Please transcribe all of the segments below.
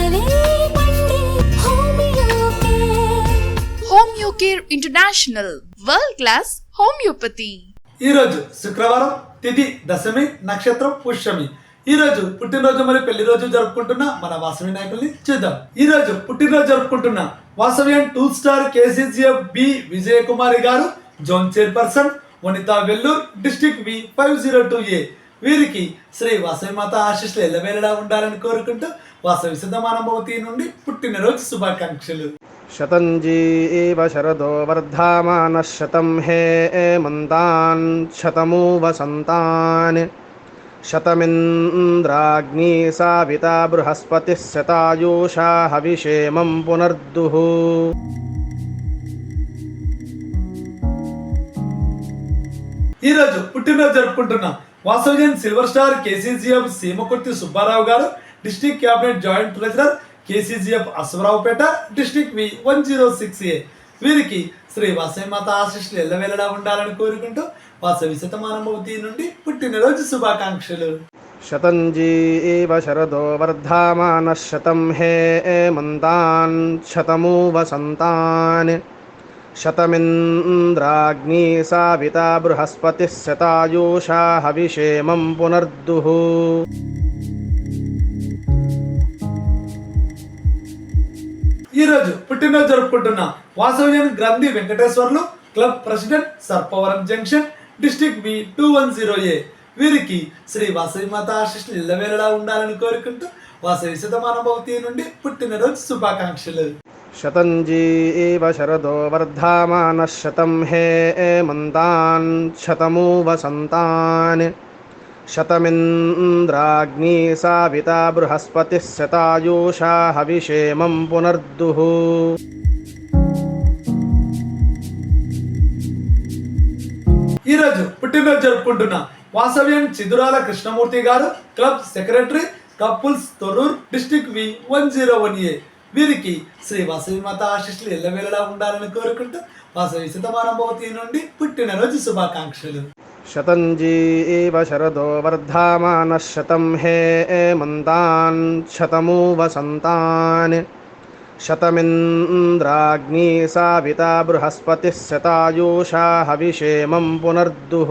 మన కలలే పండే హోమియోకే. Homeo Care International World Class Homeopathy. ఈరోజు శుక్రవారం తిథి దశమి నక్షత్రం పుష్యమి. ఈ రోజు పుట్టినరోజు మరియు పెళ్ళి రోజు జరుపుకుంటున్న మన వాసవి నాయకుల్ని చూద్దాం. ఈ రోజు పుట్టినరోజు జరుపుకుంటున్న Vasavian two star KCCF B Vijayakumari గారు zone chairperson Vanitha Vellore district V five zero two A. వీరికి శ్రీ వాసవి మాత ఆశీస్సులు ఎల్లవేళలా ఉండాలని కోరుకుంటూ వాసవి సిద్ధమానభవతి నుండి పుట్టినరోజు శుభాకాంక్షలు. శతంజీ శరదో వర్ధమాన శతం హే మంతాన్ శతమూ వసంతాన్ శతమింద్రాగ్ని సావిత బృహస్పతి శతాయూషా హవిషేమం పునర్దుః. ఈరోజు పుట్టినరోజు జరుపుకుంటున్నాం. Vasavian silver star KCGF Seemakurthi Subbarao గారు district cabinet joint treasurer KCGF Aswaraopeta district V one zero six A. వీరికి శ్రీ వాసవిమాత ఆశిష్లు ఎల్లవేళలా ఉండాలని కోరుకుంటూ వాసవి శతమానమవతి నుండి పుట్టినరోజు శుభాకాంక్షలు. శతంజీ శరదో వర్ధమాన శతం హే మంతాన్ శతమూ వసంతాన్ शतमिन्द्राग्नी साविता बृहस्पतिः शतायुषा हविषेमं पुनर्दुः ఈ రోజు పుట్టినరోజు జరుపుకుంటున్న వాసవ్యన్ Granthi Venkateswarlu club president Sarpavaram junction district B two one zero A వీరికి శ్రీ వాసవి మాత ఆశిష్లు ఇళ్ళవేళలా ఉండాలని కోరుకుంటూ వాసవి శతమానభవతి నుండి పుట్టినరోజు శుభాకాంక్షలు शतञ्जी एव शरदो वर्धामानः शतं हे एमन्तान् शतमु वसन्तान् शतमिन्द्राग्नी साविता बृहस्पतिः शतायुषा हविषेमं पुनर्दुः ఈ రోజు పుట్టినరోజు జరుపుకుంటున్న వాసవ్యం చిదురాల కృష్ణమూర్తి గారు club secretary couples Torrur district V one zero one A వీరికి శ్రీ వసవి మాత ఆశిస్సులు ఎల్లవేళలా ఉండాలని కోరుకుంటూ వసవి శతమానభవతి నుండి పుట్టినరోజు శుభాకాంక్షలు. శతంజీ శరదో వర్ధమాన శతం హే మంతాన్ శతమూ వసంతాన్ శతమింద్రాగ్ని సావిత బృహస్పతి శతాయూషా హవిషేమం పునర్దుః.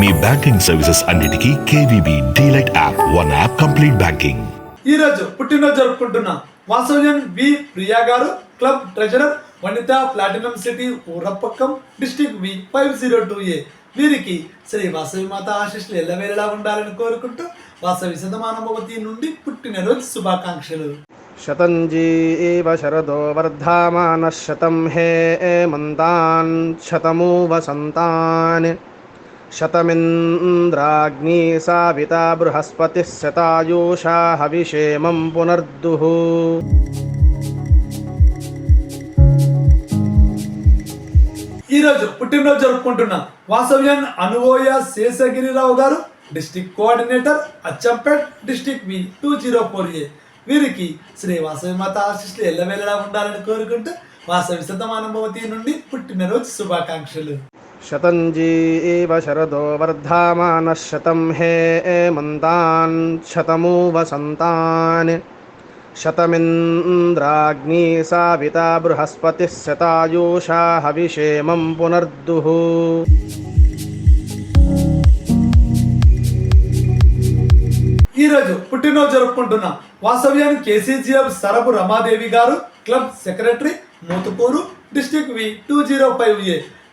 మీ బ్యాంకింగ్ సర్వీసెస్ అన్నిటికి KVB DLite app one app complete banking ఈ రోజు పుట్టినరోజు జరుపుకుంటున్న వాసవ్యం వి ప్రియా గారు club treasurer Vanitha platinum city Urapakkam district V five zero two A. వీరికి శ్రీ వాసవి మాత ఆశీస్సులు ఎల్లవేళలా ఉండాలని కోరుకుంటూ వాసవి శతమానమవతి నుండి పుట్టినరోజు శుభాకాంక్షలు. శతంజీ శరదో వర్ధమాన శతం హే మంతాన్ శతమూ వసంతాన్ शतमिन्द्राग्नी साविता बृहस्पतिः शतायुषा हविषेमं पुनर्दुः ఈ రోజు పుట్టినరోజు జరుపుకుంటున్న వాసవ్యన్ అనువోయ శేషగిరిరావు గారు district coordinator Achampet district V two zero four A వీరికి శ్రీ వాసవి మాత ఆశీస్సులు ఎల్లవేళలా ఉండాలని కోరుకుంటూ వాసవి శతమానభవతి నుండి పుట్టినరోజు శుభాకాంక్షలు शतञ्जीव शरदो वर्धामानः शतं हे एमन्तान् शतमु वसन्तान् शतमिन्द्राग्नी साविता बृहस्पतिः शतायुषा हविषेमं पुनर्दुः ఈ రోజు పుట్టినరోజు జరుపుకుంటున్న వాసవ్యాన్ని కేసీజీఎఫ్ సరపు రమాదేవి గారు club secretary Muthukuru district V two zero five A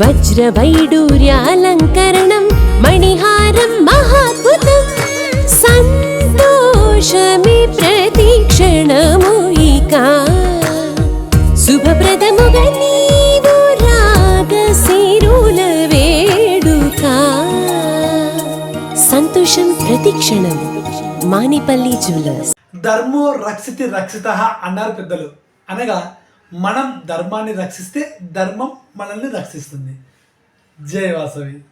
వజ్రవైడూర్యాలంకరణం మణిహారం మహాద్భుతం సంతోషమి ప్రతిక్షణము ఇక. శుభప్రదముగా నీవు రాగశిరుల వేడుక. సంతోషం ప్రతిక్షణం మానిపల్లి జ్యువెలర్స్. ధర్మో రక్షితి రక్షిత అన్నారు పెద్దలు. అనగా మనం ధర్మాన్ని రక్షిస్తే ధర్మం మనల్ని రక్షిస్తుంది. జై వాసవి.